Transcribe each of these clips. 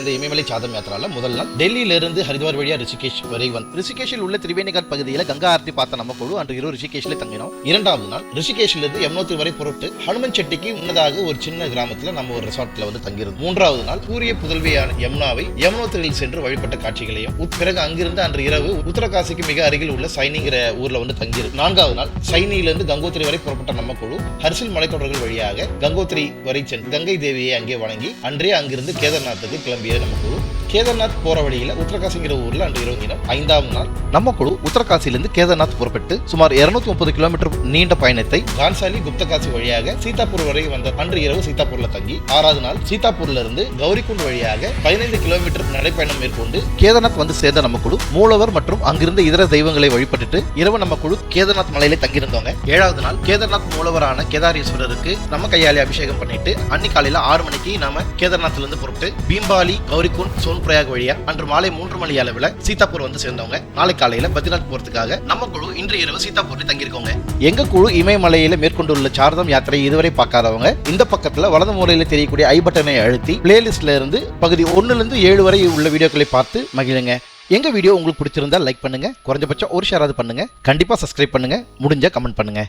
இந்த இமயமலை சாதம் யாத்திரால முதல் நாள் டெல்லியில இருந்து ஹரித்வார் வழியா ரிஷிகேஷ் வரை வந்து ரிஷிகேஷில் உள்ள திரிவேணிகாட் பகுதியில் கங்கா ஆர்த்தி பார்த்த நம்ம குழு அன்று இரவு ரிஷிகேஷில் தங்கினோம். இரண்டாவது நாள் ரிஷிகேஷில் இருந்து யமுனோத்ரி வரை புறப்பட்டு ஹனுமன் செட்டிக்கு முன்னதாக ஒரு சின்ன கிராமத்துல நம்ம ஒரு ரிசார்ட்ல வந்து தங்கியிருந்தோம். மூன்றாவது நாள் சூரிய புதல்வியான யமுனாவை யமுனோத்திரியில் சென்று வழிபட்ட காட்சிகளையும் பிறகு அங்கிருந்து அன்று இரவு உத்தரகாசிக்கு மிக அருகில் உள்ள சைனிங்கிற ஊர்ல வந்து தங்கியிருக்கு நான்காவது நாள் சைனியிலிருந்து கங்கோத்திரி வரை புறப்பட்ட நம்ம குழு ஹர்சில் மலைத்தொடர்கள் வழியாக கங்கோத்திரி வரை சென்று கங்கை தேவியை அங்கே வணங்கி அன்றே அங்கிருந்து கேதார்நாத்துக்கு கிளம்பி நம்ம குழு கேதார்நாத் போற வழியில உத்தரகாசிங்கிற ஊர்ல அன்று இரவு தினம் ஐந்தாம் நாள் நம்ம குழு உத்தரகாசியிலிருந்து கேதார்நாத் புறப்பட்டு சுமார் 230 முப்பது கிலோமீட்டர் நீண்ட பயணத்தை கான்சாலி குப்தகாசி வழியாக சீதாப்பூர் வரை வந்த அன்று இரவு சீதாப்பூர்ல தங்கி ஆறாவது நாள் சீதாப்பூர்ல இருந்து கௌரிகுண்ட் வழியாக பதினைந்து கிலோமீட்டர் நடைப்பயணம் மேற்கொண்டு கேதார்நாத் வந்து சேர்ந்த நம்ம குழு மூலவர் மற்றும் அங்கிருந்த இதர தெய்வங்களை வழிபட்டுட்டு இரவு நம்ம குழு கேதார்நாத் மலையில தங்கியிருந்தோங்க ஏழாவது நாள் கேதார்நாத் மூலவரான கேதாரீஸ்வரருக்கு நம்ம கையாலே அபிஷேகம் பண்ணிட்டு அன்னி காலையில ஆறு மணிக்கு நாம கேதார்நாத்ல இருந்து புறப்பட்டு பீம்பாலி கௌரிகுண்ட் சோன் பிரயாக் வழியா அன்று மாலை மூன்று மணி அளவில் சீதாப்பூர் வந்து சேர்ந்தவங்க. நாளை காலையில பத்ரிநாத் போறதுக்காக நம்ம குழு இன்று இரவு சீதாப்பூரில் தங்கியிருக்கோங்க எங்க குழு இமயமலையில மேற்கொண்டுள்ள சாரதம் யாத்திரை இதுவரை பார்க்காதவங்க இந்த பக்கத்துல வலது மூலையில தெரியக்கூடிய ஐ பட்டனை அழுத்தி பிளேலிஸ்ட்ல இருந்து பகுதி ஒன்னுல இருந்து ஏழு வரை உள்ள வீடியோக்களை பார்த்து மகிழுங்க. எங்க வீடியோ உங்களுக்கு பிடிச்சிருந்தா லைக் பண்ணுங்க குறைஞ்சபட்சம் ஒரு ஷேராவது பண்ணுங்க. கண்டிப்பா சப்ஸ்கிரைப் பண்ணுங்க முடிஞ்சா கமெண்ட் பண்ணுங்க.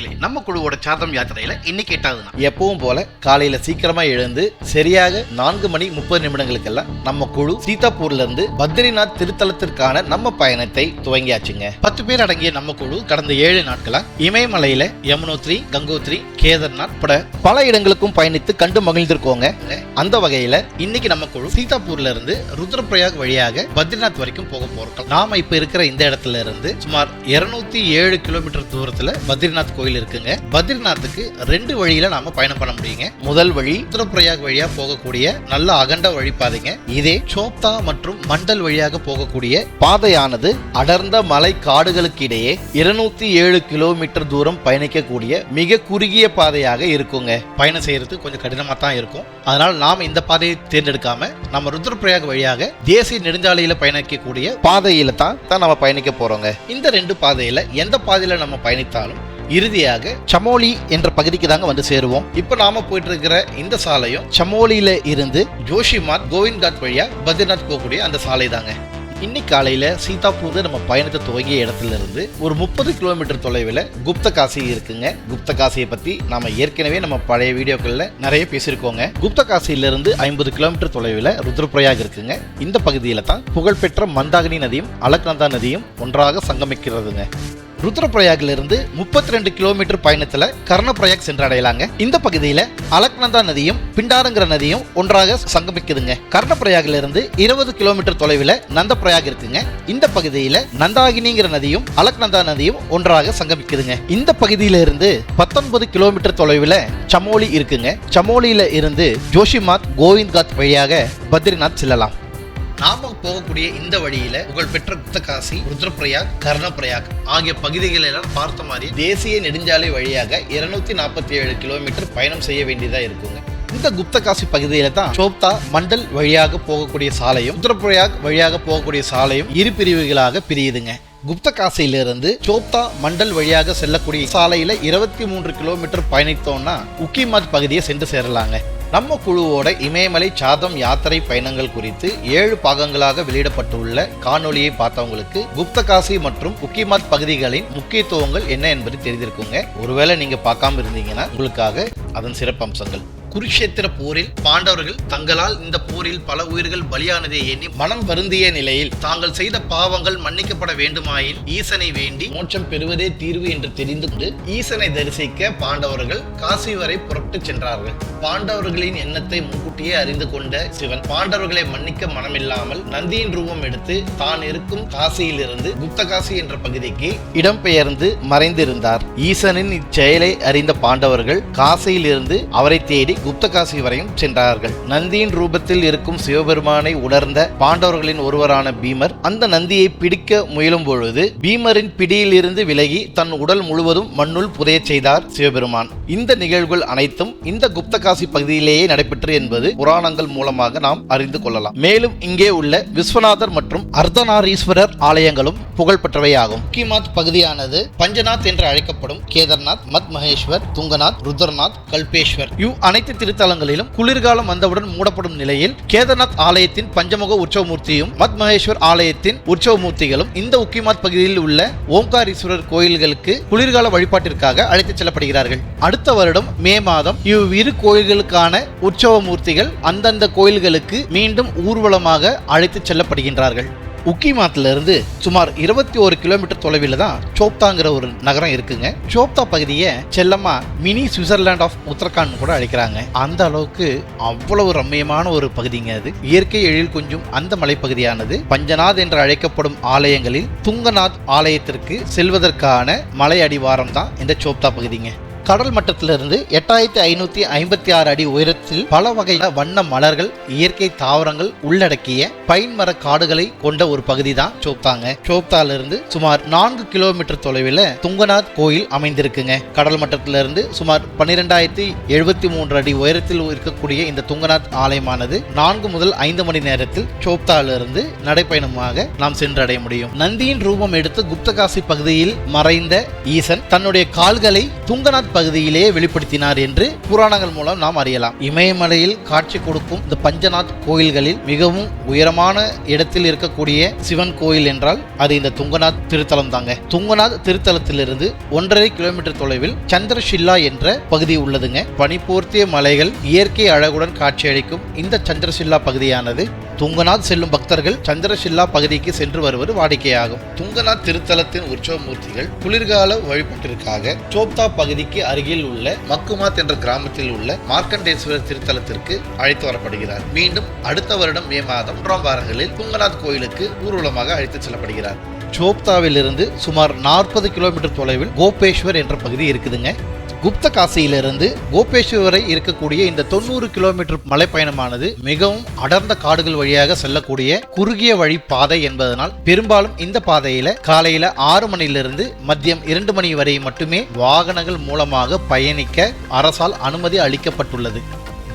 quickly. சிறப்பு குழுவோட சாதம் யாத்திரையில இன்னைக்கு எட்டாவது நாள். எப்பவும் போல காலையில சீக்கிரமா எழுந்து சரியாக நான்கு மணி முப்பது நிமிடங்களுக்கெல்லாம் நம்ம குழு சீதாப்பூர்ல இருந்து பத்ரிநாத் திருத்தலத்திற்கான நம்ம பயணத்தை துவங்கியாச்சுங்க. பத்து பேர் அடங்கிய நம்ம குழு கடந்த ஏழு நாட்களா இமயமலையில யமுனோத்ரி கங்கோத்ரி கேதர்நாத் பட பல இடங்களுக்கும் பயணித்து கண்டு மகிழ்ந்திருக்கோங்க. அந்த வகையில இன்னைக்கு நம்ம குழு சீதாப்பூர்ல இருந்து ருத்ரபிரயாக் வழியாக பத்ரிநாத் வரைக்கும் போக போறோம். நாம இப்ப இருக்கிற இந்த இடத்துல இருந்து சுமார் 207 ஏழு கிலோமீட்டர் தூரத்துல பத்ரிநாத் கோயில் இருக்குங்க. பத்ரிநாத்துக்கு ரெண்டு வழியில நாம பயணம் பண்ண முடியுங்க. முதல் வழி உத்தரப்பிரயாக் வழியா போகக்கூடிய நல்ல அகண்ட வழிபாதைங்க இதே சோப்தா மற்றும் மண்டல் வழியாக போகக்கூடிய பாதையானது அடர்ந்த மலை காடுகளுக்கு இடையே இருநூத்தி ஏழு கிலோமீட்டர் தூரம் பயணிக்கக்கூடிய மிக குறுகிய பாதையாக இருக்குங்க. பயணம் செய்யறது கொஞ்சம் கடினமா தான் இருக்கும். அதனால் நாம் இந்த பாதையை தேர்ந்தெடுக்காம நம்ம ருத்ரபிரயாக் வழியாக தேசிய நெடுஞ்சாலையில பயணிக்கக்கூடிய பாதையில தான் தான் நம்ம பயணிக்க போறோங்க. இந்த ரெண்டு பாதையில எந்த பாதையில நம்ம பயணித்தாலும் இறுதியாக சமோலி என்ற பகுதிக்கு தாங்க வந்து சேருவோம். இப்போ நாம போயிட்டு இருக்கிற இந்த சாலையும் சமோலியில இருந்து ஜோஷிமாத் கோவிந்த்காட் வழியா பத்ரிநாத் போகக்கூடிய அந்த சாலை தாங்க. இன்னைக்கு காலையில சீதாப்பூர் நம்ம பயணத்தை துவங்கிய இடத்துல இருந்து ஒரு முப்பது கிலோமீட்டர் தொலைவில் குப்த காசி இருக்குங்க. குப்த காசியை பத்தி நாம ஏற்கனவே நம்ம பழைய வீடியோக்கள்ல நிறைய பேசியிருக்கோங்க. குப்த காசியில இருந்து ஐம்பது கிலோமீட்டர் தொலைவில் ருத்ரபிரயாக் இருக்குங்க. இந்த பகுதியில தான் புகழ்பெற்ற மந்தாகினி நதியும் அலக்நந்தா நதியும் ஒன்றாக சங்கமிக்கிறதுங்க. ருத்ரபிரயாக்ல இருந்து முப்பத்தி ரெண்டு கிலோமீட்டர் பயணத்துல கர்ணபிரயாக் சென்றடையலாங்க. இந்த பகுதியில அலக்நந்தா நதியும் பிண்டாரங்கிற நதியும் ஒன்றாக சங்கமிக்குதுங்க. கர்ணபிரயாக்ல இருந்து இருபது கிலோமீட்டர் தொலைவில் நந்தபிரயாக் இருக்குங்க. இந்த பகுதியில நந்தாகினிங்கிற நதியும் அலக்நந்தா நதியும் ஒன்றாக சங்கமிக்குதுங்க. இந்த பகுதியில இருந்து பத்தொன்பது கிலோமீட்டர் தொலைவில் சமோலி இருக்குங்க. சமோலியில இருந்து ஜோஷிமாத் கோவிந்த்காத் வழியாக பத்ரிநாத் செல்லலாம். நாம போகக்கூடிய இந்த வழியில புகழ்பெற்ற குப்தகாசி ருத்ரபிரயாக் கர்ணபிரயாக் ஆகிய பகுதிகளை எல்லாம் பார்த்த மாதிரி தேசிய நெடுஞ்சாலை வழியாக இருநூத்தி நாற்பத்தி ஏழு கிலோமீட்டர் பயணம் செய்ய வேண்டியதா இருக்குங்க. இந்த குப்தகாசி பகுதியில தான் சோப்தா மண்டல் வழியாக போகக்கூடிய சாலையும் உத்தரப்பிரயாக் வழியாக போகக்கூடிய சாலையும் இரு பிரிவுகளாக பிரியுதுங்க. குப்தகாசியிலிருந்து சோப்தா மண்டல் வழியாக செல்லக்கூடிய சாலையில இருபத்தி மூன்று கிலோமீட்டர் பயணித்தோம்னா உக்கிமாத் பகுதியை சென்று சேரலாங்க. நம்ம குழுவோட இமயமலை சாதம் யாத்திரை பயணங்கள் குறித்து ஏழு பாகங்களாக வெளியிடப்பட்டுள்ள காணொலியை பார்த்தவங்களுக்கு குப்தகாசி மற்றும் உக்கிமத் பகுதிகளின் முக்கியத்துவங்கள் என்ன என்பது தெரிந்திருக்குங்க. ஒருவேளை நீங்க பார்க்காம இருந்தீங்கன்னா உங்களுக்காக அதன் சிறப்பம்சங்கள். குருஷேத்திர போரில் பாண்டவர்கள் தங்களால் இந்த போரில் பல உயிர்கள் பலியானதை எண்ணி மனம் வருந்திய நிலையில் தாங்கள் செய்த பாவங்கள் மன்னிக்கப்பட வேண்டுமாயின் ஈசனை வேண்டி மோட்சம் பெறுவதே தீர்வு என்று தெரிந்து கொண்டு ஈசனை தரிசிக்க பாண்டவர்கள் காசி வரை புறப்பட்டு சென்றார்கள். பாண்டவர்களின் எண்ணத்தை முன்கூட்டியே அறிந்து கொண்ட சிவன் பாண்டவர்களை மன்னிக்க மனமில்லாமல் நந்தியின் ரூபம் எடுத்து தான் இருக்கும் காசியிலிருந்து குப்தகாசி என்ற பகுதிக்கு இடம்பெயர்ந்து மறைந்திருந்தார். ஈசனின் இச்செயலை அறிந்த பாண்டவர்கள் காசியிலிருந்து அவரை தேடி குப்தகாசி வரையும் சென்றார்கள். நந்தியின் ரூபத்தில் இருக்கும் சிவபெருமானை உணர்ந்த பாண்டவர்களின் ஒருவரான பீமர் அந்த நந்தியை பிடிக்க முயலும் பொழுது பீமரின் பிடியில் இருந்து விலகி தன் உடல் முழுவதும் மண்ணுள் புதையச் செய்தார் சிவபெருமான். இந்த நிகழ்வுகள் அனைத்தும் இந்த குப்தகாசி பகுதியிலேயே நடைபெற்று என்பது புராணங்கள் மூலமாக நாம் அறிந்து கொள்ளலாம். மேலும் இங்கே உள்ள விஸ்வநாதர் மற்றும் அர்த்தநாரீஸ்வரர் ஆலயங்களும் புகழ்பெற்றவையாகும். கிமாத் பகுதியானது பஞ்சநாத் என்று அழைக்கப்படும் கேதார்நாத் மத் மகேஸ்வர் துங்கநாத் ருத்ரநாத் கல்பேஸ்வர். இவ் அனைத்து திருத்தலங்களிலும் குளிர்காலம் வந்தவுடன் மூடப்படும் நிலையில் கேதார்நாத் ஆலயத்தின் பஞ்சமுக உற்சவமூர்த்தியும் மத் மகேஸ்வர் ஆலயத்தின் உற்சவமூர்த்திகளும் இந்த உக்கிமாத் பகுதியில் உள்ள ஓம்காரீஸ்வரர் கோயில்களுக்கு குளிர்கால வழிபாட்டிற்காக அழைத்துச் செல்லப்படுகிறார்கள். அடுத்த வருடம் மே மாதம் இவ்விரு கோயில்களுக்கான உற்சவ மூர்த்திகள் அந்தந்த கோயில்களுக்கு மீண்டும் ஊர்வலமாக அழைத்துச் செல்லப்படுகின்றார்கள். உக்கிமாத்திலிருந்து சுமார் இருபத்தி ஒரு கிலோமீட்டர் தொலைவில் தான் சோப்தாங்கிற ஒரு நகரம் இருக்குங்க. சோப்தா பகுதியை செல்லமா மினி சுவிட்சர்லாண்ட் ஆஃப் உத்தரகாண்ட் கூட அழைக்கிறாங்க. அந்த அளவுக்கு அவ்வளவு ரம்மியமான ஒரு பகுதிங்க அது. இயற்கை எழில் கொஞ்சம் அந்த மலைப்பகுதியானது. பஞ்சநாத் என்று அழைக்கப்படும் ஆலயங்களில் துங்கநாத் ஆலயத்திற்கு செல்வதற்கான மலை அடிவாரம் தான் இந்த சோப்தா பகுதிங்க. கடல் மட்டத்திலிருந்து எட்டாயிரத்தி ஐநூத்தி ஐம்பத்தி ஆறு அடி உயரத்தில் பல வகையான வண்ண மலர்கள் இயற்கை தாவரங்கள் உள்ளடக்கிய பைன் மர காடுகளை கொண்ட ஒரு பகுதி தான் சோப்தாங்க. சோப்தால இருந்து சுமார் நான்கு கிலோமீட்டர் தொலைவில் துங்கநாத் கோயில் அமைந்திருக்குங்க. கடல் மட்டத்திலிருந்து சுமார் பன்னிரெண்டாயிரத்தி எழுபத்தி மூன்று அடி உயரத்தில் இருக்கக்கூடிய இந்த துங்கநாத் ஆலயமானது நான்கு முதல் ஐந்து மணி நேரத்தில் சோப்தாலிருந்து நடைப்பயணமாக நாம் சென்றடைய முடியும். நந்தியின் ரூபம் எடுத்து குப்தகாசி பகுதியில் மறைந்த ஈசன் தன்னுடைய கால்களை துங்கநாத் பகுதியிலே வெளிப்படுத்தினார் என்று புராணங்கள் மூலம் நாம் அறியலாம். இமயமலையில் காட்சி கொடுக்கும் இந்த பஞ்சநாத் கோயில்களில் மிகவும் உயரமான இடத்தில் இருக்கக்கூடிய சிவன் கோயில் என்றால் அது இந்த துங்கநாத் திருத்தலம் தாங்க துங்கநாத் திருத்தலத்திலிருந்து ஒன்றரை கிலோமீட்டர் தொலைவில் சந்திரஷில்லா என்ற பகுதி உள்ளதுங்க. பனிபோர்த்திய மலைகள் இயற்கை அழகுடன் காட்சியளிக்கும் இந்த சந்திரசில்லா பகுதியானது துங்கநாத் செல்லும் பக்தர்கள் சந்திரஷில்லா பகுதிக்கு சென்று வருவது வாடிக்கையாகும். துங்கநாத் திருத்தலத்தின் உற்சவ மூர்த்திகள் குளிர்கால வழிபாட்டிற்காக சோப்தா பகுதிக்கு அருகில் உள்ள மக்குமாத் என்ற கிராமத்தில் உள்ள மார்க்கண்டேஸ்வரர் திருத்தலத்திற்கு அழைத்து வரப்படுகிறார். மீண்டும் அடுத்த வருடம் மே மாதம் மூன்றாம் வாரங்களில் துங்கநாத் கோயிலுக்கு ஊர்வலமாக அழைத்து செல்லப்படுகிறார். சோப்தாவிலிருந்து சுமார் நாற்பது கிலோமீட்டர் தொலைவில் கோபேஸ்வர் என்ற பகுதி இருக்குதுங்க. குப்த காசியிலிருந்து கோபேஸ்வர் வரை இருக்கக்கூடிய இந்த தொண்ணூறு கிலோமீட்டர் மலைப்பயணமானது மிகவும் அடர்ந்த காடுகள் வழியாக செல்லக்கூடிய குறுகிய வழி பாதை என்பதனால் பெரும்பாலும் இந்த பாதையில காலையில ஆறு மணியிலிருந்து மதியம் இரண்டு மணி வரை மட்டுமே வாகனங்கள் மூலமாக பயணிக்க அரசால் அனுமதி அளிக்கப்பட்டுள்ளது.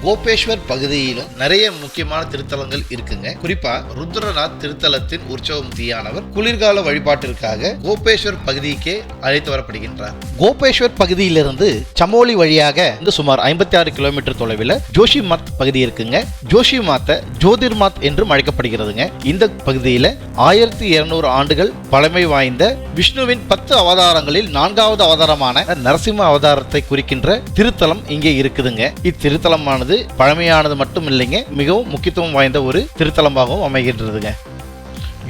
கோபேஸ்வர் பகுதியிலும் நிறைய முக்கியமான திருத்தலங்கள் இருக்குங்க. குறிப்பா ருத்ரநாத் திருத்தலத்தின் உற்சவமூர்த்தியானவர் குளிர்கால வழிபாட்டிற்காக கோபேஸ்வர் பகுதிக்கே அழைத்து வரப்படுகின்றார். கோபேஸ்வர் பகுதியிலிருந்து சமோலி வழியாக இந்த சுமார் ஐம்பத்தி ஆறு கிலோமீட்டர் தொலைவில் ஜோஷிமாத் பகுதி இருக்குங்க. ஜோஷிமாத்த ஜோதிர்மாத் என்றும் அழைக்கப்படுகிறதுங்க. இந்த பகுதியில் ஆயிரத்தி இருநூறு ஆண்டுகள் பழமை வாய்ந்த விஷ்ணுவின் பத்து அவதாரங்களில் நான்காவது அவதாரமான நரசிம்ம அவதாரத்தை குறிக்கின்ற திருத்தலம் இங்கே இருக்குதுங்க. இத்திருத்தலமானது பழமையானது மட்டும் இல்லைங்க மிகவும் முக்கியத்துவம் வாய்ந்த ஒரு திருத்தலமாகவும் அமைகின்றதுங்க.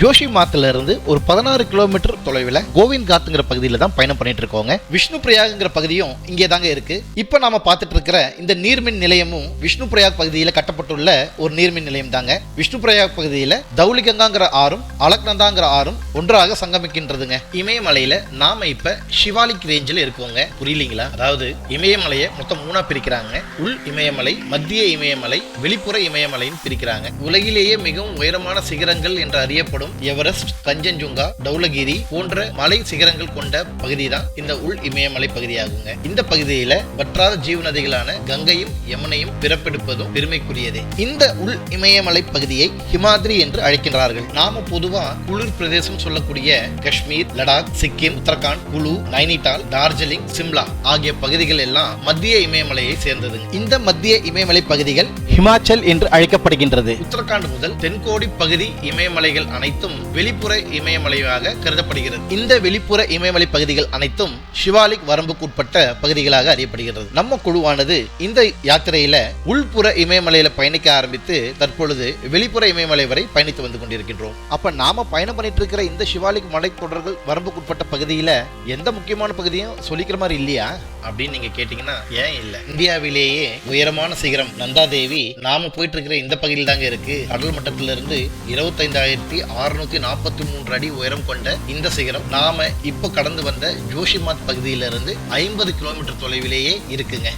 ஜோஷி இருந்து ஒரு பதினாறு கிலோமீட்டர் தொலைவில் கோவிந்த் காத்துங்கிற பகுதியில் தான் பயணம் பண்ணிட்டு இருக்கோங்க விஷ்ணு பிரயாகுங்கிற பகுதியும் இங்கே தாங்க இருக்கு. இப்போ நாம பார்த்துட்டு இருக்கிற இந்த நீர்மின் நிலையமும் விஷ்ணு பிரயாக் பகுதியில் கட்டப்பட்டுள்ள ஒரு நீர்மின் நிலையம் தாங்க. விஷ்ணு பிரயாக் பகுதியில் தௌலிகங்காங்கிற ஆறும் அலக்நந்தாங்கிற ஆறும் ஒன்றாக சங்கமிக்கின்றதுங்க. இமயமலையில நாம இப்ப சிவாலிக் ரேஞ்சில் இருக்கோங்க. புரியலீங்களா? அதாவது இமயமலையை மொத்தம் மூணா பிரிக்கிறாங்க. உள் இமயமலை மத்திய இமயமலை வெளிப்புற இமயமலைன்னு பிரிக்கிறாங்க. உலகிலேயே மிகவும் உயரமான சிகரங்கள் என்று அறியப்படும் எவரெஸ்ட் கஞ்சன்ஜுங்கா டவுலகிரி போன்ற மலை சிகரங்கள் கொண்ட பகுதி தான் இந்த உள் இமயமலை பகுதியாகுங்க. இந்த பகுதியில வற்றாத ஜீவநதிகளான கங்கையும் யமுனையும் பிறப்பெடுப்பதும் பெருமைக்குரியதே. இந்த உள் இமயமலை பகுதியை ஹிமாத்ரி என்று அழைக்கின்றார்கள். நாம பொதுவா குளிர் பிரதேசம் சொல்லக்கூடிய காஷ்மீர் லடாக் சிக்கிம் உத்தரகாண்ட் குலு நைனிடால் டார்ஜிலிங் சிம்லா ஆகிய பகுதிகள் எல்லாம் மத்திய இமயமலையை சேர்ந்தது இந்த மத்திய இமயமலை பகுதிகள் ஹிமாச்சல் என்று அழைக்கப்படுகின்றது. உத்தரகாண்ட் முதல் தென்கோடி பகுதி இமயமலைகள் அனைத்து அனைத்தும் வெளிப்புற இமயமலையாக கருதப்படுகிறது. இந்த வெளிப்புற இமயமலை பகுதிகள் அனைத்தும் சிவாலிக் வரம்புக்குட்பட்ட பகுதிகளாக அறியப்படுகிறது. நம்ம குழுவானது இந்த யாத்திரையில உள்புற இமயமலையில பயணிக்க ஆரம்பித்து தற்பொழுது வெளிப்புற இமயமலை வரை பயணித்து வந்து கொண்டிருக்கின்றோம். அப்ப நாம பயணம் பண்ணிட்டு இருக்கிற இந்த சிவாலிக் மலைத்தொடர்கள் வரம்புக்குட்பட்ட பகுதியில எந்த முக்கியமான பகுதியும் சொல்லிக்கிற மாதிரி இல்லையா? அப்படின்னு நீங்க கேட்டீங்கன்னா ஏன் இல்ல. இந்தியாவிலேயே உயரமான சிகரம் நந்தாதேவி நாம போயிட்டு இருக்கிற இந்த பகுதியில் தாங்க இருக்கு. கடல் மட்டத்திலிருந்து இருபத்தைந்தாயிரத்தி அறுநூத்தி நாற்பத்தி மூன்று அடி உயரம் கொண்ட இந்த சிகரம் நாம இப்போ கடந்து வந்த ஜோஷிமாத் பகுதியிலிருந்து ஐம்பது கிலோமீட்டர் தொலைவிலேயே இருக்குங்க.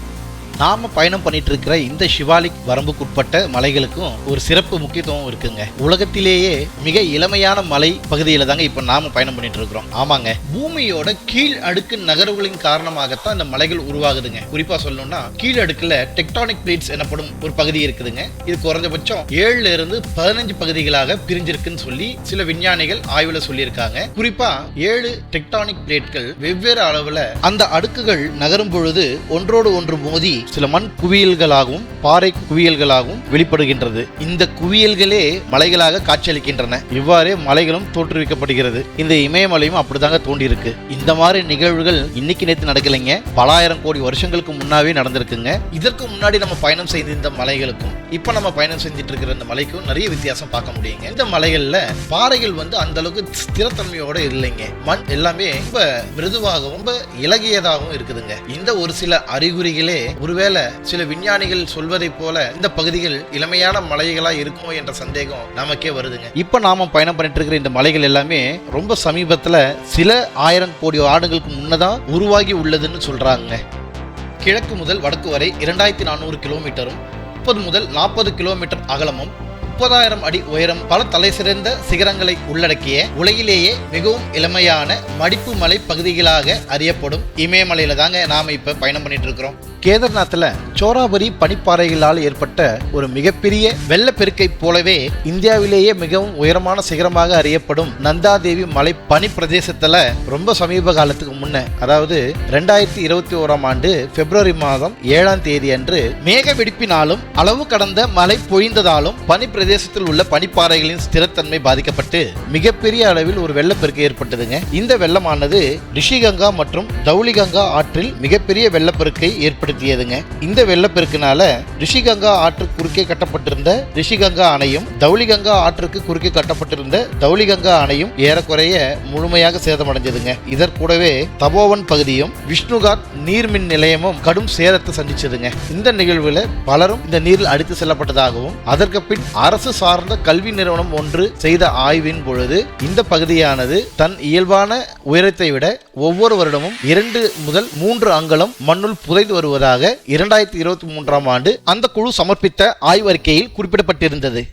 நாம பயணம் பண்ணிட்டு இருக்கிற இந்த சிவாலிக் வரம்புக்குட்பட்ட மலைகளுக்கும் ஒரு சிறப்பு முக்கியத்துவம் இருக்குங்க. உலகத்திலேயே மிக இளமையான மலை பகுதியில தாங்க இப்ப நாம பயணம் பண்ணிட்டு இருக்கிறோம் ஆமாங்க. பூமியோட கீழ் அடுக்கு நகர்வுகளின் காரணமாகத்தான் இந்த மலைகள் உருவாகுதுங்க. குறிப்பா சொல்லணும்னா கீழ் அடுக்குல டெக்டானிக் பிளேட்ஸ் எனப்படும் ஒரு பகுதி இருக்குதுங்க. இது குறைஞ்சபட்சம் ஏழுல இருந்து பதினஞ்சு பகுதிகளாக பிரிஞ்சிருக்குன்னு சொல்லி சில விஞ்ஞானிகள் ஆய்வுல சொல்லியிருக்காங்க. குறிப்பா ஏழு டெக்டானிக் பிளேட்கள் வெவ்வேறு அளவுல அந்த அடுக்குகள் நகரும் பொழுது ஒன்றோடு ஒன்று மோதி சில மண் குவியல்களாகவும் பாறை குவியல்களாகவும் வெளிப்படுகின்றது. இந்த குவியல்களே மலைகளாக காட்சியளிக்கின்றன. இவ்வாறே மலைகளும் தோற்றுவிக்கப்படுகிறது. இந்த இமயமலையும் அப்படிதாங்க தோண்டியிருக்கு இந்த மாதிரி நிகழ்வுகள் இன்னைக்கு நேற்று நடக்கலைங்க. பலாயிரம் கோடி வருஷங்களுக்கு முன்னாவே நடந்திருக்குங்க. இதற்கு முன்னாடி நம்ம பயணம் செய்த இந்த மலைகளுக்கும் இப்ப நம்ம பயணம் செஞ்சுட்டு இருக்கிற இந்த மலைக்கும் நிறைய வித்தியாசம் பார்க்க முடியுங்க. இந்த மலைகள்ல பாறைகள் வந்து அந்த அளவுக்கு ஸ்திரத்தன்மையோட இல்லைங்க. மண் எல்லாமே ரொம்ப மிருதுவாகவும் ரொம்ப இலகியதாகவும் இருக்குதுங்க. இந்த ஒரு சில அறிகுறிகளே ஒரு ஒருவேளை சில விஞ்ஞானிகள் சொல்வதை போல இந்த பகுதிகள் இளமையான மலைகளா இருக்குமோ என்ற சந்தேகம் நமக்கே வருதுங்க. இப்ப நாம பயணம் பண்ணிட்டு இருக்கிற இந்த மலைகள் எல்லாமே ரொம்ப சமீபத்துல சில ஆயிரம் கோடி ஆண்டுகளுக்கு முன்னதான் உருவாகி உள்ளதுன்னு சொல்றாங்க. கிழக்கு முதல் வடக்கு வரை இரண்டாயிரத்தி நானூறு கிலோமீட்டரும் முப்பது முதல் நாற்பது கிலோமீட்டர் அகலமும் முப்பதாயிரம் அடி உயரம் பல தலை சிறந்த சிகரங்களை உள்ளடக்கிய உலகிலேயே மிகவும் இளமையான மடிப்பு மலை பகுதிகளாக அறியப்படும் இமயமலையில தாங்க நாம இப்ப பயணம் பண்ணிட்டு இருக்கிறோம். கேதார்நாத்தில் சோராபரி பனிப்பாறைகளால் ஏற்பட்ட ஒரு மிகப்பெரிய வெள்ளப்பெருக்கை போலவே இந்தியாவிலேயே மிகவும் உயரமான சிகரமாக அறியப்படும் நந்தாதேவி மலை பனி பிரதேசத்துல ரொம்ப சமீப காலத்துக்கு முன்ன அதாவது ரெண்டாயிரத்தி இருபத்தி ஓராம் ஆண்டு பிப்ரவரி மாதம் ஏழாம் தேதி அன்று மேக வெடிப்பினாலும் அளவு கடந்த மழை பொழிந்ததாலும் பனி பிரதேசத்தில் உள்ள பனிப்பாறைகளின் ஸ்திரத்தன்மை பாதிக்கப்பட்டு மிகப்பெரிய அளவில் ஒரு வெள்ளப்பெருக்கு ஏற்பட்டதுங்க. இந்த வெள்ளமானது ரிஷிகங்கா மற்றும் தௌலிகங்கா ஆற்றில் மிகப்பெரிய வெள்ளப்பெருக்கை ஏற்படுத்தியதுங்க. இந்த வெள்ளப்பெருக்கினால ரிஷிகங்கா ஆற்று குறுக்கே கட்டப்பட்டிருந்த ரிஷிகங்கா அணையும் தௌலிகங்கா ஆற்றுக்கு குறுக்கே கட்டப்பட்டிருந்த தௌலிகங்கா அணையும் ஏறக்குறைய முழுமையாக சேதமடைஞ்சதுங்க. இதற்கூடவே தபோவன் பகுதியும் விஷ்ணுகாட் நீர்மின் நிலையமும் கடும் சேதத்தை சந்திச்சதுங்க. இந்த நிகழ்வுல பலரும் இந்த நீரில் அடித்து செல்லப்பட்டதாகவும் அதற்கு பின் அரசு அரசு சார்ந்த கல்வி நிறுவனம் ஒன்று செய்த ஆய்வின் பொழுது இந்த பகுதியானது தன் இயல்பான உயரத்தை விட ஒவ்வொரு வருடமும் இரண்டு முதல் மூன்று அங்கலம் மண்ணுள் புதைந்து வருவதாக இரண்டாயிரத்தி இருபத்தி மூன்றாம் ஆண்டு அந்த குழு சமர்ப்பித்த ஆய்வறிக்கையில் குறிப்பிடப்பட்டிருந்தது.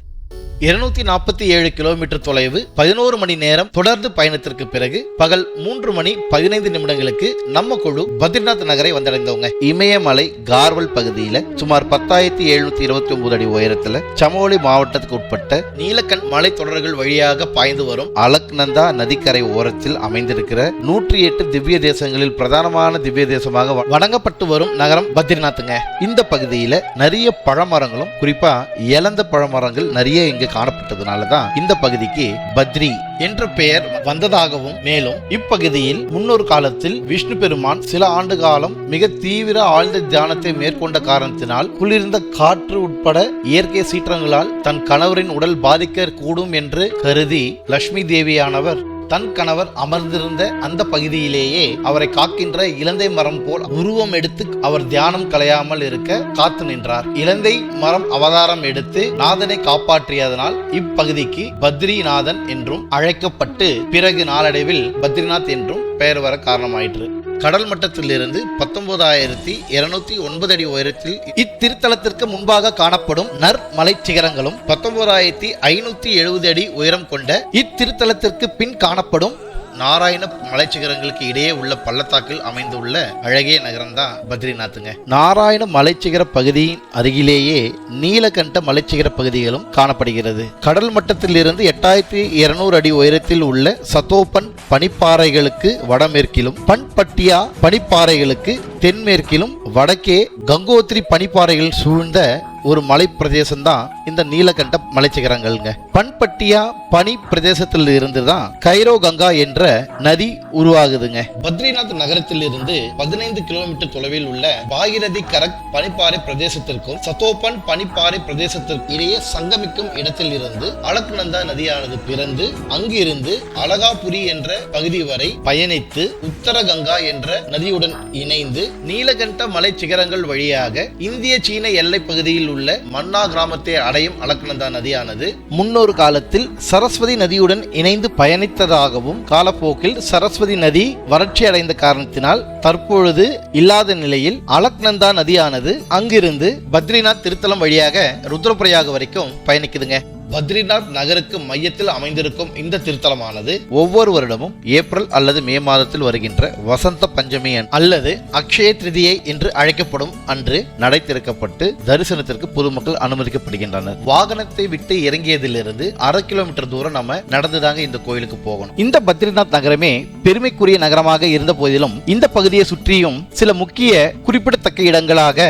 இருநூத்தி நாற்பத்தி ஏழு கிலோமீட்டர் தொலைவு பதினோரு மணி நேரம் தொடர்ந்து பயணத்திற்கு பிறகு பகல் மூன்று மணி பதினைந்து நிமிடங்களுக்கு நம்ம குழு பத்ரிநாத் நகரை வந்தடைந்தவங்க. இமயமலை கார்வல் பகுதியில சுமார் பத்தாயிரத்தி எழுநூத்தி இருபத்தி ஒன்பது அடி உயரத்துல சமோலி மாவட்டத்துக்கு உட்பட்ட நீலக்கண் மலை தொடர்கள் வழியாக பாய்ந்து வரும் அலக்நந்தா நதிக்கரை ஓரத்தில் அமைந்திருக்கிற நூற்றி எட்டு திவ்ய தேசங்களில் பிரதானமான திவ்ய தேசமாக வ- வணங்கப்பட்டு வரும் நகரம் பத்ரிநாத்துங்க. இந்த பகுதியில நிறைய பழமரங்களும் குறிப்பா இழந்த பழமரங்கள் நிறைய இங்க காணப்பட்டதுனால தான் இந்த பகுதிக்கு பத்ரி என்ற பெயர் வந்ததாகவும் மேலும் இப்பகுதியில் முன்னொரு காலத்தில் விஷ்ணு பெருமான் சில ஆண்டு காலம் மிக தீவிர ஆழ்ந்த தியானத்தை மேற்கொண்ட காரணத்தினால் குளிர்ந்த காற்று உட்பட இயற்கை சீற்றங்களால் தன் கணவரின் உடல் பாதிக்க கூடும் என்று கருதி லட்சுமி தேவியானவர் தன் கணவர் அமர்ந்திருந்த அந்த பகுதியிலேயே அவரை காக்கின்ற இலந்தை மரம் போல் உருவம் எடுத்து அவர் தியானம் கலையாமல் இருக்க காத்து நின்றார். இலந்தை மரம் அவதாரம் எடுத்து நாதனை காப்பாற்றியதனால் இப்பகுதிக்கு பத்ரிநாதன் என்றும் அழைக்கப்பட்டு பிறகு நாளடைவில் பத்ரிநாத் என்றும் பெயர் வர காரணமாயிற்று. கடல் மட்டத்திலிருந்து பத்தொன்பதாயிரத்தி இருநூத்தி ஒன்பது அடி உயரத்தில் இத்திருத்தலத்திற்கு முன்பாக காணப்படும் நர் மலை சிகரங்களும் பத்தொன்பதாயிரத்தி ஐநூத்தி எழுபது அடி உயரம் கொண்ட இத்திருத்தலத்திற்கு பின் காணப்படும் நாராயண மலைச்சிகரங்களுக்கு இடையே உள்ள பள்ளத்தாக்கில் அமைந்துள்ள அழகிய நகரம் தான் பத்ரிநாத்துங்க. நாராயண மலைச்சிகர பகுதியின் அருகிலேயே நீலகண்ட மலைச்சிகர பகுதிகளும் காணப்படுகிறது. கடல் மட்டத்திலிருந்து எட்டாயிரத்தி இருநூறு அடி உயரத்தில் உள்ள சத்தோபன் பனிப்பாறைகளுக்கு வடமேற்கிலும் பண்பட்டியா பனிப்பாறைகளுக்கு தென்மேற்கிலும் வடக்கே கங்கோத்திரி பனிப்பாறைகள் சூழ்ந்த ஒரு மலை பிரதேசம் தான் இந்த நீலகண்ட மலைச்சிகரங்கள்ங்க. பண்பட்டியா பனி பிரதேசத்தில் இருந்து தான் கைரோ கங்கா என்ற நதி உருவாகுதுங்க. பத்ரிநாத் நகரத்தில் இருந்து பதினைந்து கிலோமீட்டர் தொலைவில் உள்ள பாகிரதி கரக் பனிப்பாறை பிரதேசத்திற்கும் சத்தோபன் பனிப்பாறை பிரதேசத்திற்கு இடையே சங்கமிக்கும் இடத்தில் இருந்து அலக்நந்தா நதியானது பிறந்து அங்கிருந்து அலகாபுரி என்ற பகுதி வரை பயணித்து உத்தரகங்கா என்ற நதியுடன் இணைந்து நீலகண்ட மலை சிகரங்கள் வழியாக இந்திய சீன எல்லை பகுதியில் உள்ள மன்னா கிராமத்தை அடையும் அலக்கநந்தா நதியானது முன்னொரு காலத்தில் சரஸ்வதி நதியுடன் இணைந்து பயணித்ததாகவும் காலப்போக்கில் சரஸ்வதி நதி வறட்சி அடைந்த காரணத்தினால் தற்பொழுது இல்லாத நிலையில் அலக்நந்தா நதியானது அங்கிருந்து பத்ரிநாத் திருத்தலம் வழியாக ருத்ரபிரயாக வரைக்கும் பயணிக்குதுங்க. பத்ரிநாத் நகருக்கு மையத்தில் அமைந்திருக்கும் இந்த திருத்தலமானது ஒவ்வொரு வருடமும் ஏப்ரல் அல்லது மே மாதத்தில் வருகின்ற வசந்த பஞ்சமி அல்லது அக்ஷய திருதியை என்று அழைக்கப்படும் அன்று நடை திறக்கப்பட்டு தரிசனத்திற்கு பொதுமக்கள் அனுமதிக்கப்படுகின்றனர். வாகனத்தை விட்டு இறங்கியதிலிருந்து அரை கிலோமீட்டர் தூரம் நம்ம நடந்துதாங்க இந்த கோயிலுக்கு போகணும். இந்த பத்ரிநாத் நகரமே பெருமைக்குரிய நகரமாக இருந்த போதிலும் இந்த பகுதியை சுற்றியும் சில முக்கிய குறிப்பிடத்தக்க இடங்களாக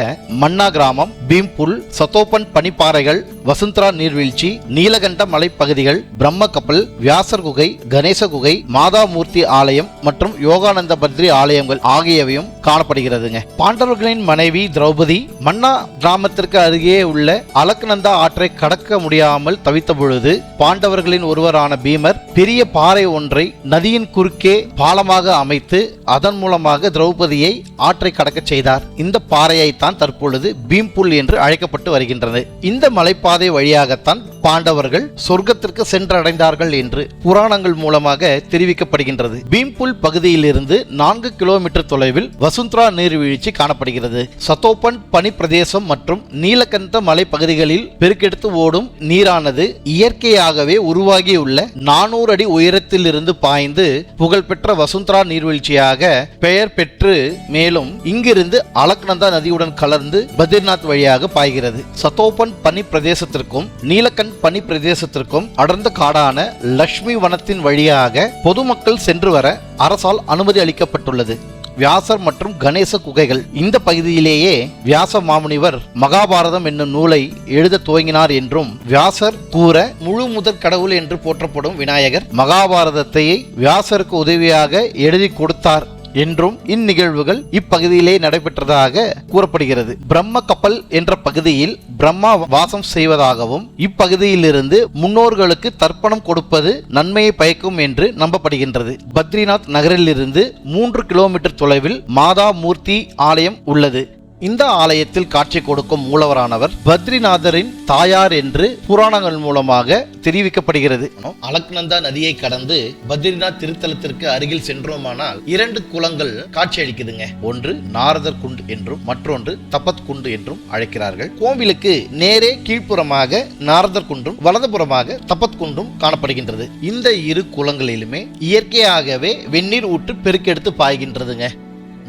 மன்னா கிராமம் பீம்புல் சத்தோப்பன் பனிப்பாறைகள் வசுந்தரா நீர்வீழ்ச்சி நீலகண்ட மலைப்பகுதிகள் பிரம்ம கப்பல் வியாசர் குகை கணேச குகை மாதாமூர்த்தி ஆலயம் மற்றும் யோகானந்த பத்ரி ஆலயங்கள் ஆகியவையும் காணப்படுகிறதுங்க. பாண்டவர்களின் மனைவி திரௌபதி மன்னா கிராமத்திற்கு அருகே உள்ள அலக்நந்தா ஆற்றை கடக்க முடியாமல் தவித்த பொழுது பாண்டவர்களின் ஒருவரான பீமர் பெரிய பாறை ஒன்றை நதியின் குறுக்கே பாலமாக அமைத்து அதன் மூலமாக திரௌபதியை ஆற்றை கடக்க செய்தார். இந்த பாறையைத்தான் தற்பொழுது பீம்புல் என்று அழைக்கப்பட்டு வருகின்றது. இந்த மலைப்பாதை வழியாகத்தான் ஆண்டவர்கள் சொர்க்கத்திற்கு சென்றடைந்தார்கள் என்று புராணங்கள் மூலமாக தெரிவிக்கப்படுகின்றது. பீம்புல் பகுதியிலிருந்து நான்கு கிலோமீட்டர் தொலைவில் வசுந்தரா நீர்வீழ்ச்சி காணப்படுகிறது. சத்தோப்பன் பனி பிரதேசம் மற்றும் நீலகந்த மலை பகுதிகளில் பெருக்கெடுத்து ஓடும் நீரானது இயற்கையாகவே உருவாகியுள்ள நானூறு அடி உயரத்திலிருந்து பாய்ந்து புகழ்பெற்ற வசுந்தரா நீர்வீழ்ச்சியாக பெயர் பெற்று மேலும் இங்கிருந்து அலக்நந்தா நதியுடன் கலந்து பத்ரிநாத் வழியாக பாய்கிறது. சத்தோப்பன் பனி பிரதேசத்திற்கும் நீலகண்ட் பனி பிரதேசத்திற்கும் அடர்ந்த காடான லக்ஷ்மி வனத்தின் வழியாக பொதுமக்கள் சென்று வர அரசால் அனுமதி அளிக்கப்பட்டுள்ளது. வியாசர் மற்றும் கணேச குகைகள். இந்த பகுதியிலேயே வியாச மாமுனிவர் மகாபாரதம் என்னும் நூலை எழுத துவங்கினார் என்றும் வியாசர் கூற முழு முதற் கடவுள் என்று போற்றப்படும் விநாயகர் மகாபாரதத்தையே வியாசருக்கு உதவியாக எழுதி கொடுத்தார் என்றும் இந்நிகழ்வுகள் இப்பகுதியிலே நடைபெற்றதாக கூறப்படுகிறது. பிரம்ம கப்பல் என்ற பகுதியில் பிரம்மா வாசம் செய்வதாகவும் இப்பகுதியிலிருந்து முன்னோர்களுக்கு தர்ப்பணம் கொடுப்பது நன்மையை பயக்கும் என்று நம்பப்படுகின்றது. பத்ரிநாத் நகரிலிருந்து மூன்று கிலோமீட்டர் தொலைவில் மாதா மூர்த்தி ஆலயம் உள்ளது. இந்த ஆலயத்தில் காட்சி கொடுக்கும் மூலவரானவர் பத்ரிநாதரின் தாயார் என்று புராணங்கள் மூலமாக தெரிவிக்கப்படுகிறது. அலக்நந்தா நதியை கடந்து பத்ரிநாத் திருத்தலத்திற்கு அருகில் சென்றோமானால் இரண்டு குளங்கள் காட்சி அளிக்குதுங்க. ஒன்று நாரதர் குண்டு என்றும் மற்றொன்று தபத் குண்டு என்றும் அழைக்கிறார்கள். கோவிலுக்கு நேரே கீழ்ப்புறமாக நாரதர் குன்றும் வலதுபுறமாக தபத் குன்றும் காணப்படுகின்றது. இந்த இரு குளங்களிலுமே இயற்கையாகவே வெந்நீர் ஊற்று பெருக்கெடுத்து பாய்கின்றதுங்க.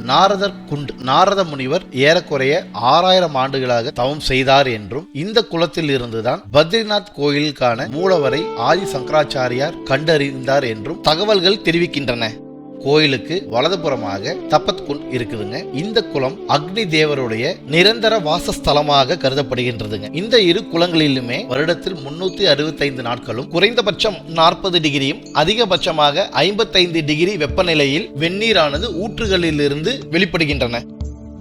நாரதர் குண்டு நாரத முனிவர் ஏறக்குறைய ஆறாயிரம் ஆண்டுகளாக தவம் செய்தார் என்றும் இந்த குளத்தில் இருந்துதான் பத்ரிநாத் கோயிலுக்கான மூலவரை ஆதி சங்கராச்சாரியார் கண்டறிந்தார் என்றும் தகவல்கள் தெரிவிக்கின்றன. கோயிலுக்கு வலதுபுறமாக தப்பத் குண்ட் இருக்குதுங்க. இந்த குளம் அக்னி தேவருடைய நிரந்தர வாசஸ்தலமாக கருதப்படுகின்றதுங்க. இந்த இரு குளங்களிலுமே வருடத்தில் முன்னூத்தி அறுபத்தைந்து நாட்களும் குறைந்தபட்சம் நாற்பது டிகிரியும் அதிகபட்சமாக ஐம்பத்தைந்து டிகிரி வெப்பநிலையில் வெந்நீரானது ஊற்றுகளிலிருந்து வெளிப்படுகின்றன.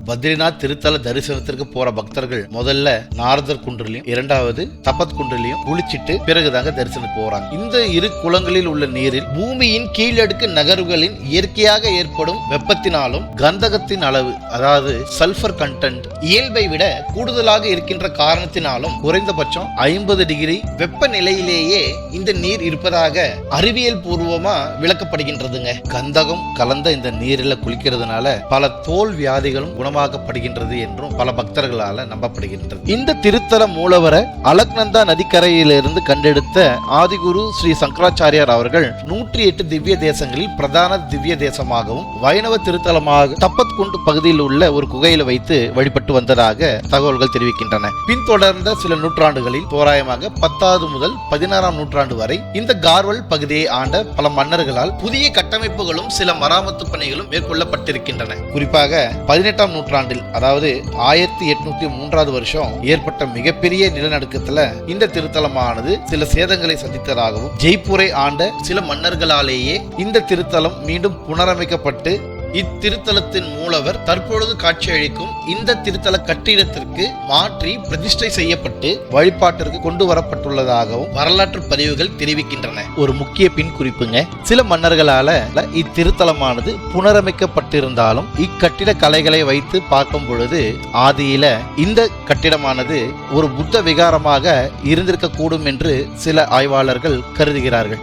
பத்ரிநாத் திருத்தல தரிசனத்திற்கு போற பக்தர்கள் முதல்ல நாரதர் குன்றிலையும் இரண்டாவது தபத் குன்றிலையும் குளிச்சிட்டு பிறகுதாங்க தரிசனம் போறாங்க. இந்த இரு குளங்களில் உள்ள நீரில் பூமியின் கீழடுக்கு நகர்வுகளின் இயற்கையாக ஏற்படும் வெப்பத்தினாலும் கந்தகத்தின் அளவு அதாவது சல்பர் கண்டென்ட் இயல்பை விட கூடுதலாக இருக்கின்ற காரணத்தினாலும் குறைந்தபட்சம் ஐம்பது டிகிரி வெப்பநிலையிலேயே இந்த நீர் இருப்பதாக அறிவியல் பூர்வமா விளக்கப்படுகின்றதுங்க. கந்தகம் கலந்த இந்த நீரில் குளிக்கிறதுனால பல தோல் வியாதிகளும் குணம் குணமாக்கப்படுகின்றது என்றும் பல பக்தர்களால் நம்பப்படுகின்றது. இந்த திருத்தல மூலவரை அலக்நந்தா நதிக்கரையிலிருந்து கண்டெடுத்த ஆதிகுரு ஸ்ரீ சங்கராச்சாரியார் அவர்கள் நூற்றி எட்டு திவ்ய தேசங்களில் பிரதான திவ்ய தேசமாகவும் வைணவ திருத்தலமாக தப்பத் குண்டு பகுதியில் உள்ள ஒரு குகையில வைத்து வழிபட்டு வந்ததாக தகவல்கள் தெரிவிக்கின்றன. பின்தொடர்ந்த சில நூற்றாண்டுகளில் தோராயமாக பத்தாவது முதல் பதினாறாம் நூற்றாண்டு வரை இந்த கார்வல் பகுதியை ஆண்ட பல மன்னர்களால் புதிய கட்டமைப்புகளும் சில மராமத்து பணிகளும் மேற்கொள்ளப்பட்டிருக்கின்றன. குறிப்பாக பதினெட்டாம் நூற்றாண்டில் அதாவது ஆயிரத்தி எட்நூத்தி மூன்றாவது வருஷம் ஏற்பட்ட மிகப்பெரிய நிலநடுக்கத்துல இந்த திருத்தலமானது சில சேதங்களை சந்தித்ததாகவும் ஜெய்ப்பூரை ஆண்ட சில மன்னர்களாலேயே இந்த திருத்தலம் மீண்டும் புனரமைக்கப்பட்டு இத்திருத்தலத்தின் மூலவர் தற்பொழுது காட்சியளிக்கும் இந்த திருத்தல கட்டிடத்திற்கு மாற்றி பிரதிஷ்டை செய்யப்பட்டு வழிபாட்டிற்கு கொண்டு வரப்பட்டுள்ளதாகவும் வரலாற்று பதிவுகள் தெரிவிக்கின்றன. ஒரு முக்கிய பின் குறிப்புங்க சில மன்னர்களால இத்திருத்தலமானது புனரமைக்கப்பட்டிருந்தாலும் இக்கட்டிட கலைகளை வைத்து பார்க்கும் பொழுது ஆதியில இந்த கட்டிடமானது ஒரு புத்த விகாரமாக இருந்திருக்கக்கூடும் என்று சில ஆய்வாளர்கள் கருதுகிறார்கள்.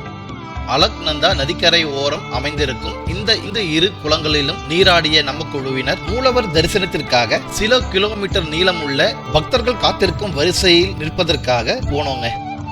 அலக்நந்தா நதிக்கரை ஓரம் அமைந்திருக்கும். இந்த இந்த இரு குளங்களிலும் நீராடிய நம்ம குழுவினர் மூலவர் தரிசனத்திற்காக சில கிலோமீட்டர் நீளம் உள்ள பக்தர்கள் காத்திருக்கும் வரிசையில் நிற்பதற்காக போனோங்க.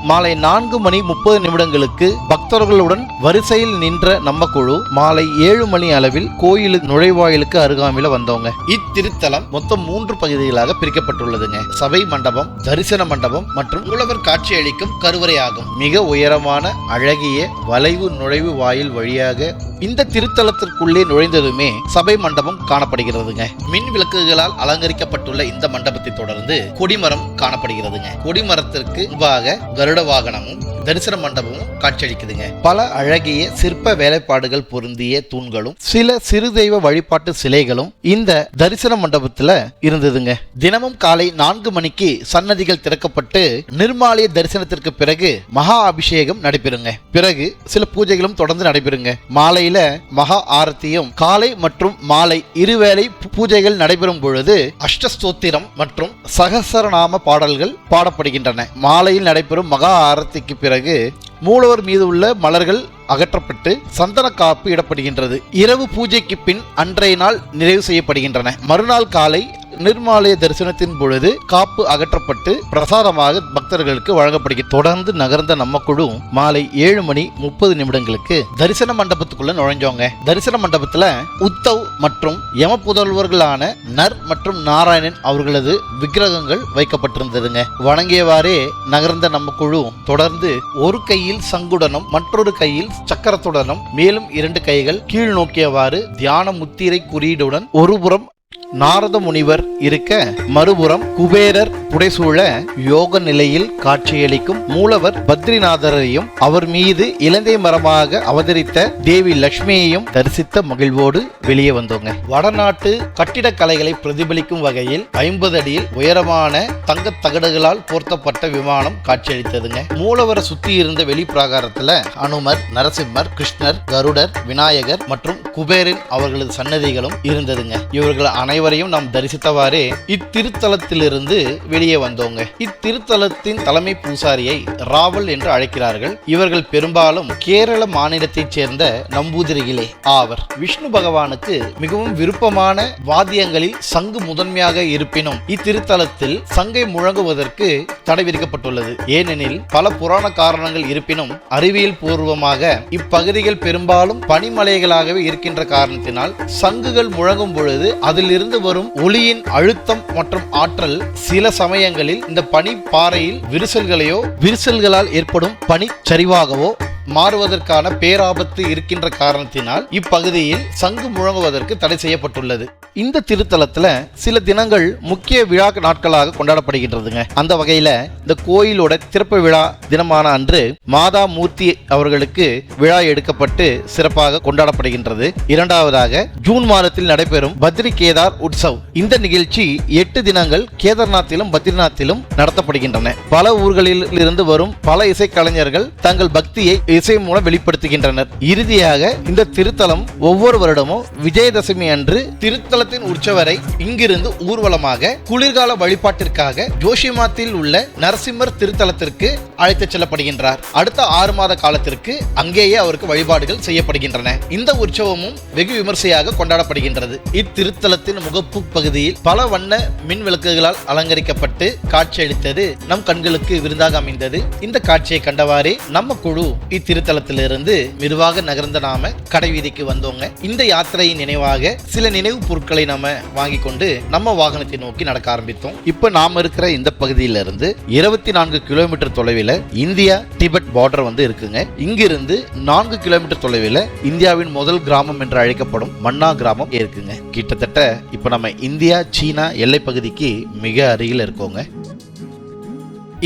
மாலை நான்கு மணி முப்பது நிமிடங்களுக்கு பக்தர்களுடன் வரிசையில் நின்ற நம்ம குழு மாலை ஏழு மணி அளவில் கோயில் நுழைவாயிலுக்கு அருகாமையில வந்தவங்க. இத்திருத்தலம் மொத்தம் மூன்று பகுதிகளாக பிரிக்கப்பட்டுள்ளதுங்க. சபை மண்டபம் தரிசன மண்டபம் மற்றும் உழவர் காட்சி அளிக்கும் கருவறை ஆகும். மிக உயரமான அழகிய வளைவு நுழைவு வாயில் வழியாக இந்த திருத்தலத்திற்குள்ளே நுழைந்ததுமே சபை மண்டபம் காணப்படுகிறதுங்க. மின் விளக்குகளால் அலங்கரிக்கப்பட்டுள்ள இந்த மண்டபத்தை தொடர்ந்து கொடிமரம் காணப்படுகிறதுங்க. கொடிமரத்திற்கு முன்பாக கருட வாகனமும் தரிசன மண்டபமும் காட்சியளிக்குதுங்க. பல அழகிய சிற்ப வேலைப்பாடுகள் பொருந்திய தூண்களும் சில சிறு தெய்வ வழிபாட்டு சிலைகளும் இந்த தரிசன மண்டபத்துல இருந்ததுங்க. தினமும் காலை நான்கு மணிக்கு சன்னதிகள் திறக்கப்பட்டு நிர்மாலய தரிசனத்திற்கு பிறகு மகா அபிஷேகம் நடைபெறுங்க. பிறகு சில பூஜைகளும் தொடர்ந்து நடைபெறுங்க. மாலையில மகா ஆரத்தியும் காலை மற்றும் மாலை இருவேளை பூஜைகள் நடைபெறும் பொழுது அஷ்டஸ்தோத்திரம் மற்றும் சகசரநாம பாடல்கள் பாடப்படுகின்றன. மாலையில் நடைபெறும் மகா ஆரத்திக்கு பிறகு மூலவர் மீது உள்ள மலர்கள் அகற்றப்பட்டு சந்தன காப்பு இடப்படுகின்றது. இரவு பூஜைக்கு பின் அன்றைய நாள் நிறைவு செய்யப்படுகின்றன. மறுநாள் காலை நிர்மாலய தரிசனத்தின் பொழுது காப்பு அகற்றப்பட்டு பிரசாதமாக பக்தர்களுக்கு வழங்கப்படுகிறது தொடர்ந்து நகர்ந்த நம்ம குழு மாலை ஏழு மணி முப்பது நிமிடங்களுக்கு தரிசன மண்டபத்துக்குள்ள நுழைஞ்சோங்க. தரிசன மண்டபத்துல உத்தவ் மற்றும் யம புதல்வர்களான நர் மற்றும் நாராயணன் அவர்களது விக்கிரகங்கள் வைக்கப்பட்டிருந்ததுங்க. வணங்கியவாறே நகர்ந்த நம்ம குழு தொடர்ந்து ஒரு கையில் சங்குடனும் மற்றொரு கையில் சக்கரத்துடனும் மேலும் இரண்டு கைகள் கீழ் நோக்கியவாறு தியான முத்திரை குறியீடுடன் ஒருபுறம் நாரத முனிவர் இருக்க மறுபுறம் குபேரர் புடைசூழ யோக நிலையில் காட்சியளிக்கும் மூலவர் பத்ரிநாதரையும் அவர் மீது இலந்தை மரமாக அவதரித்த தேவி லட்சுமியையும் தரிசித்த மகிழ்வோடு வெளியே வந்தோங்க. வடநாட்டு கட்டிடக்கலைகளை பிரதிபலிக்கும் வகையில் ஐம்பது அடியில் உயரமான தங்கத் தகடுகளால் போர்த்தப்பட்ட விமானம் காட்சியளித்ததுங்க. மூலவரை சுத்தி இருந்த வெளி பிராகாரத்துல அனுமர் நரசிம்மர் கிருஷ்ணர் கருடர் விநாயகர் மற்றும் குபேரன் அவர்களது சன்னதிகளும் இருந்ததுங்க. இவர்கள் அனைவரையும் நாம் தரிசித்தவாறே இத்திருத்தலத்திலிருந்து வெளியே வந்தோங்க. இத்திருத்தலத்தின் தலைமை பூசாரியை ராவல் என்று அழைக்கிறார்கள். இவர்கள் பெரும்பாலும் கேரள மாநிலத்தைச் சேர்ந்த நம்பூதிரிகளே ஆவர். விஷ்ணு பகவானுக்கு மிகவும் விருப்பமான வாத்தியங்களில் சங்கு முதன்மையாக இருப்பினும் இத்திருத்தலத்தில் சங்கை முழங்குவதற்கு தடை விதிக்கப்பட்டுள்ளது. ஏனெனில் பல புராண காரணங்கள் இருப்பினும் அறிவியல் பூர்வமாக இப்பகுதிகள் பெரும்பாலும் பனிமலைகளாகவே இருக்கின்ற காரணத்தினால் சங்குகள் முழங்கும் பொழுது அதில் அதிலிருந்து வரும் ஒளியின் அழுத்தம் மற்றும் ஆற்றல் சில சமயங்களில் இந்த பனி பாறையில் விரிசல்களையோ விரிசல்களால் ஏற்படும் பனிச்சரிவாகவோ மாறுவதற்கான பேராபத்து இருக்கின்ற காரணத்தினால் இப்பகுதியில் சங்கு முழங்குவதற்கு தடை செய்யப்பட்டுள்ளது. இந்த திருத்தலத்துல சில தினங்கள் முக்கிய விழா நாட்களாக கொண்டாடப்படுகின்றதுங்க. அந்த வகையில இந்த கோயிலோட திறப்பு விழா தினமான அன்று மாதா மூர்த்தி அவர்களுக்கு விழா எடுக்கப்பட்டு சிறப்பாக கொண்டாடப்படுகின்றது. இரண்டாவதாக ஜூன் மாதத்தில் நடைபெறும் பத்ரி கேதார் உற்சவ். இந்த நிகழ்ச்சி எட்டு தினங்கள் கேதார்நாத்திலும் பத்ரிநாத்திலும் நடத்தப்படுகின்றன. பல ஊர்களில் இருந்து வரும் பல இசைக்கலைஞர்கள் தங்கள் பக்தியை இசை மூலம் வெளிப்படுத்துகின்றனர். இறுதியாக இந்த திருத்தலம் ஒவ்வொரு வருடமும் விஜயதசமி அன்று திருத்தலத்தின் உற்சவரை இங்கிருந்து ஊர்வலமாக குளிர்கால வழிபாட்டிற்காக ஜோஷிமாத்தில் உள்ள நரசிம்மர் திருத்தலத்திற்கு அழைத்துச் செல்லப்படுகின்றார். அடுத்த ஆறு மாத காலத்திற்கு அங்கேயே அவருக்கு வழிபாடுகள் செய்யப்படுகின்றன. இந்த உற்சவமும் வெகு விமர்சையாக கொண்டாடப்படுகின்றது. இத்திருத்தலத்தின் முகப்பு பகுதியில் பல வண்ண மின் விளக்குகளால் அலங்கரிக்கப்பட்டு காட்சியளித்தது நம் கண்களுக்கு விருந்தாக அமைந்தது. இந்த காட்சியை கண்டவாறே நம்ம குழு திருத்தலத்திலிருந்து மெதுவாக நகர்ந்த நாம கடைவீதிக்கு வந்தோங்க. இந்த யாத்திரையின் நினைவாக சில நினைவு பொருட்களை நாம வாங்கி கொண்டு நம்ம வாகனத்தை நோக்கி நடக்க ஆரம்பித்தோம். இப்ப நாம இருக்கிற இந்த பகுதியில இருந்து இருபத்தி நான்கு கிலோமீட்டர் தொலைவில் இந்தியா டிபெட் பார்டர் வந்து இருக்குங்க. இங்கிருந்து நான்கு கிலோமீட்டர் தொலைவில் இந்தியாவின் முதல் கிராமம் என்று அழைக்கப்படும் மன்னா கிராமம் இருக்குங்க. கிட்டத்தட்ட இப்ப நம்ம இந்தியா சீனா எல்லை பகுதிக்கு மிக அருகில் இருக்கோங்க.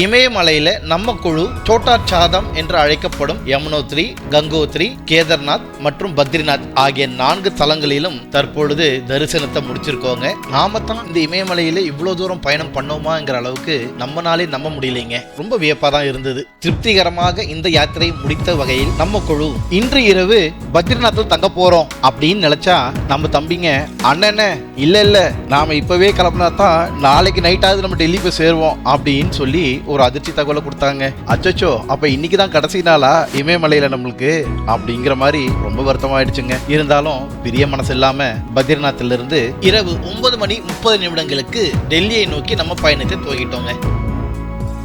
இமயமலையில நம்ம குழு சோட்டா சாதம் என்று அழைக்கப்படும் யமுனோத்ரி கங்கோத்ரி கேதார்நாத் மற்றும் பத்ரிநாத் ஆகிய நான்கு தலங்களிலும் தற்பொழுது தரிசனத்தை முடிச்சிருக்கோங்க. நாம தான் இந்த இமயமலையில இவ்வளவு தூரம் பயணம் பண்ணோமாங்கிற அளவுக்கு நம்மனாலே நம்ப முடியலைங்க. ரொம்ப வியப்பா தான் இருந்தது. திருப்திகரமாக இந்த யாத்திரையை முடித்த வகையில் நம்ம குழு இன்று இரவு பத்ரிநாத்தில் தங்க போறோம் அப்படின்னு நினைச்சா நம்ம தம்பிங்க அண்ணன இல்ல இல்ல நாம இப்பவே கிளம்புனா தான் நாளைக்கு நைட்டாவது நம்ம டெல்லி போய் சேருவோம் அப்படின்னு சொல்லி ஒரு அதிர்ச்சி தகவலை கொடுத்தாங்க. அச்சோ அப்ப இன்னைக்கு தான் கடைசி நாளா இமயமலையில நம்மளுக்கு? அப்படிங்கிற மாதிரி ரொம்ப வருத்தமாயிடுச்சுங்க. இருந்தாலும் பெரிய மனசு இல்லாம பத்ரிநாத்ல இருந்து இரவு ஒன்பது மணி முப்பது நிமிடங்களுக்கு டெல்லியை நோக்கி நம்ம பயணத்தை துவங்கிட்டோங்க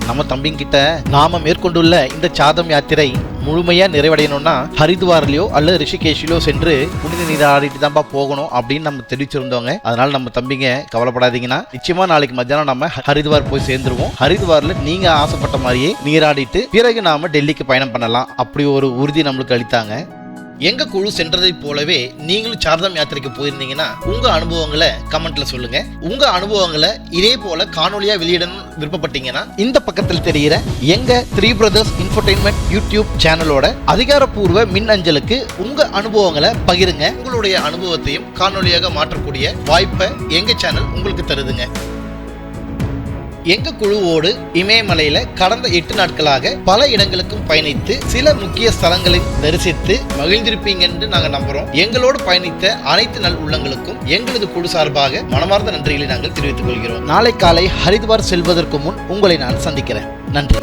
நம்ம தம்பிங்கிட்ட நாம மேற்கொண்டுள்ள இந்த சாதம் யாத்திரை முழுமையாக நிறைவடையணும்னா ஹரித்வார்லையோ அல்லது ரிஷிகேஷிலோ சென்று புனித நீராடிட்டு தான்ப்பா போகணும் அப்படின்னு நம்ம தெரிவிச்சிருந்தோங்க அதனால நம்ம தம்பிங்க கவலைப்படாதீங்கன்னா நிச்சயமா நாளைக்கு மத்தியானம் நம்ம ஹரித்வார் போய் சேர்ந்துருவோம். ஹரித்வார்ல நீங்க ஆசைப்பட்ட மாதிரியே நீராடிட்டு பிறகு நாம டெல்லிக்கு பயணம் பண்ணலாம். அப்படி ஒரு உறுதி நம்மளுக்கு அளித்தாங்க. எங்க குழு சென்றதை போலவே நீங்களும் சாரதாம் யாத்திரைக்கு போயிருந்தீங்கன்னா உங்க அனுபவங்களை கமெண்ட்ல சொல்லுங்க. உங்க அனுபவங்களை இதே போல காணொலியா வெளியிடணும் விருப்பப்பட்டீங்கன்னா இந்த பக்கத்தில் தெரிகிற எங்க த்ரீ பிரதர்ஸ் இன்ஃபர்டைன்மெண்ட் யூடியூப் சேனலோட அதிகாரப்பூர்வ மின் அஞ்சலுக்கு உங்க அனுபவங்களை பகிருங்க. உங்களுடைய அனுபவத்தையும் காணொலியாக மாற்றக்கூடிய வாய்ப்பை எங்க சேனல் உங்களுக்கு தருதுங்க. எங்க குழுவோடு இமயமலையில கடந்த எட்டு நாட்களாக பல இடங்களுக்கும் பயணித்து சில முக்கிய ஸ்தலங்களை தரிசித்து மகிழ்ந்திருப்பீங்க என்று நாங்கள் நம்புறோம். எங்களோடு பயணித்த அனைத்து நல் உள்ளங்களுக்கும் எங்களது குழு சார்பாக மனமார்ந்த நன்றிகளை நாங்கள் தெரிவித்துக் கொள்கிறோம். நாளை காலை ஹரித்வார் செல்வதற்கு முன் உங்களை நான் சந்திக்கிறேன். நன்றி.